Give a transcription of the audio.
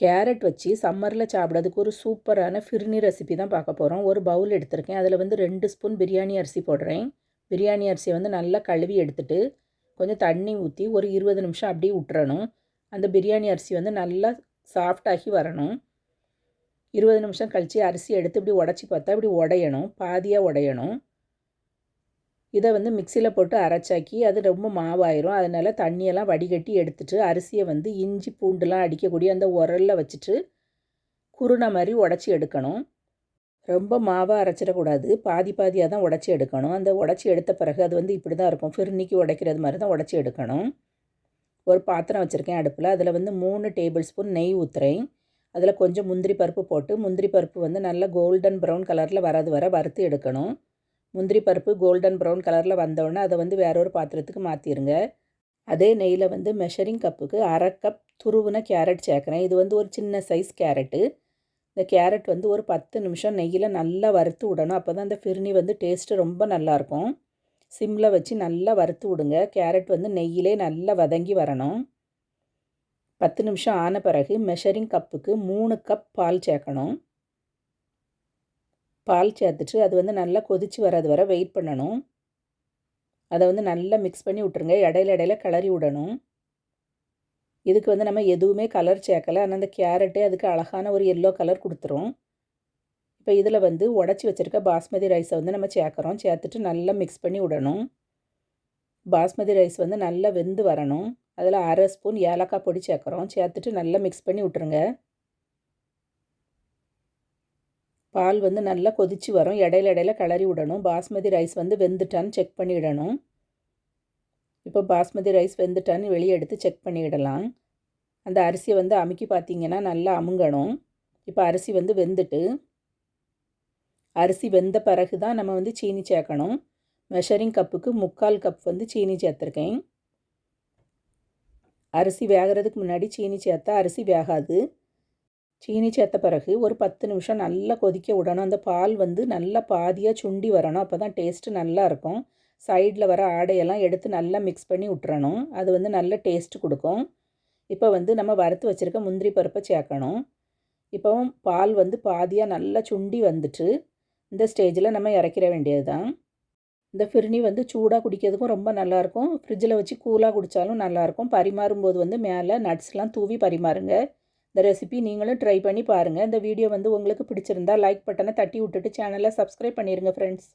Carrot வச்சு சம்மரில் சாப்பிட்றதுக்கு ஒரு சூப்பரான ஃபிர்னி ரெசிபி தான் பார்க்க போகிறோம் ஒரு பவுல் எடுத்திருக்கேன். அதில் வந்து ரெண்டு ஸ்பூன் பிரியாணி அரிசி போடுறேன். பிரியாணி அரிசியை வந்து நல்லா கழுவி எடுத்துட்டு கொஞ்சம் தண்ணி ஊற்றி ஒரு இருபது நிமிஷம் அப்படியே விட்டுறணும் அந்த பிரியாணி அரிசி வந்து நல்லா சாஃப்டாகி வரணும். இருபது நிமிஷம் கழித்து அரிசி எடுத்து இப்படி உடச்சி பார்த்தா இப்படி உடையணும். பாதியாக உடையணும். இதை வந்து மிக்சியில் போட்டு அரைச்சாக்கி அது ரொம்ப மாவாயிரும். அதனால் தண்ணியெல்லாம் வடிகட்டி எடுத்துட்டு அரிசியை வந்து இஞ்சி பூண்டுலாம் அடிக்கக்கூடிய அந்த உரலில் வச்சுட்டு குருணை மாதிரி உடச்சி எடுக்கணும். ரொம்ப மாவாக அரைச்சிடக்கூடாது. பாதி பாதியாக தான் உடச்சி எடுக்கணும். அந்த உடச்சி எடுத்த பிறகு அது வந்து இப்படி தான் இருக்கும். ஃபிர்னிக்கு உடைக்கிறது மாதிரி தான் உடச்சி எடுக்கணும். ஒரு பாத்திரம் வச்சுருக்கேன் அடுப்பில். அதில் வந்து மூணு டேபிள் ஸ்பூன் நெய் ஊற்றுறேன் அதில் கொஞ்சம் முந்திரி பருப்பு போட்டு முந்திரி பருப்பு வந்து நல்லா கோல்டன் ப்ரௌன் கலரில் வரது வர வறுத்து எடுக்கணும். முந்திரி பருப்பு கோல்டன் ப்ரௌன் கலரில் வந்தோடனே அதை வந்து வேற ஒரு பாத்திரத்துக்கு மாற்றிடுங்க அதே நெய்யில் வந்து மெஷரிங் கப்புக்கு அரை கப் துருவுன கேரட் சேர்க்குறேன். இது வந்து ஒரு சின்ன சைஸ் கேரட்டு இந்த கேரட் வந்து ஒரு பத்து நிமிஷம் நெய்யில் நல்லா வறுத்து விடணும். அப்போ தான் அந்த ஃபிர்னி வந்து டேஸ்ட்டு ரொம்ப நல்லாயிருக்கும் சிம்மில் வச்சு நல்லா வறுத்து விடுங்க. கேரட் வந்து நெய்யிலே நல்லா வதங்கி வரணும். பத்து நிமிஷம் ஆன பிறகு மெஷரிங் கப்புக்கு மூணு கப் பால் சேர்க்கணும். பால் சேர்த்துட்டு அது வந்து நல்லா கொதித்து வர்றது வர வெயிட் பண்ணணும். அதை வந்து நல்லா மிக்ஸ் பண்ணி விட்ருங்க இடையில இடையில கிளறி விடணும். இதுக்கு வந்து நம்ம எதுவுமே கலர் சேர்க்கலை. ஆனால் அந்த கேரட்டே அதுக்கு அழகான ஒரு எல்லோ கலர் கொடுத்துரும். இப்போ இதில் வந்து உடச்சி வச்சுருக்க பாஸ்மதி ரைஸை வந்து நம்ம சேர்க்குறோம். சேர்த்துட்டு நல்லா மிக்ஸ் பண்ணி விடணும். பாஸ்மதி ரைஸ் வந்து நல்லா வெந்து வரணும். அதில் அரை ஸ்பூன் ஏலக்காய் பொடி சேர்க்குறோம். சேர்த்துட்டு நல்லா மிக்ஸ் பண்ணி விட்ருங்க பால் வந்து நல்லா கொதித்து வரும். இடையில இடையில கிளறி விடணும். பாஸ்மதி ரைஸ் வந்து வெந்துட்டான்னு செக் பண்ணிவிடணும் இப்போ பாஸ்மதி ரைஸ் வெந்துட்டான்னு வெளியே எடுத்து செக் பண்ணிவிடலாம் அந்த அரிசியை வந்து அமுக்கி பார்த்தீங்கன்னா நல்லா அமுங்கணும். இப்போ அரிசி வந்து வெந்துட்டு அரிசி வெந்த பிறகு தான் நம்ம வந்து சீனி சேர்க்கணும். மெஷரிங் கப்புக்கு முக்கால் கப் வந்து சீனி சேர்த்துருக்கேன். அரிசி வேகிறதுக்கு முன்னாடி சீனி சேர்த்தா அரிசி வேகாது. சீனி சேர்த்த பிறகு ஒரு பத்து நிமிஷம் நல்லா கொதிக்க விடணும். அந்த பால் வந்து நல்லா பாதியாக சுண்டி வரணும். அப்போ தான் டேஸ்ட்டு நல்லா இருக்கும். சைடில் வர ஆடையெல்லாம் எடுத்து நல்லா மிக்ஸ் பண்ணி விட்டுறணும். அது வந்து நல்ல டேஸ்ட்டு கொடுக்கும். இப்போ வந்து நம்ம வறுத்து வச்சுருக்க முந்திரி பருப்பை சேர்க்கணும். இப்போவும் பால் வந்து பாதியாக நல்லா சுண்டி வந்துட்டு இந்த ஸ்டேஜில் நம்ம இறக்கிற வேண்டியது தான் இந்த ஃபிர்னி வந்து சூடாக குடிக்கிறதுக்கும் ரொம்ப நல்லாயிருக்கும். ஃப்ரிட்ஜில் வச்சு கூலாக குடித்தாலும் நல்லாயிருக்கும். பரிமாறும்போது வந்து மேலே நட்ஸ்லாம் தூவி பரிமாறுங்க. இந்த ரெசிபி நீங்களும் ட்ரை பண்ணி பாருங்கள் இந்த வீடியோ வந்து உங்களுக்கு பிடிச்சிருந்தா லைக் பட்டனை தட்டி விட்டுட்டு சேனலை சப்ஸ்கிரைப் பண்ணிடுங்க ஃப்ரெண்ட்ஸ்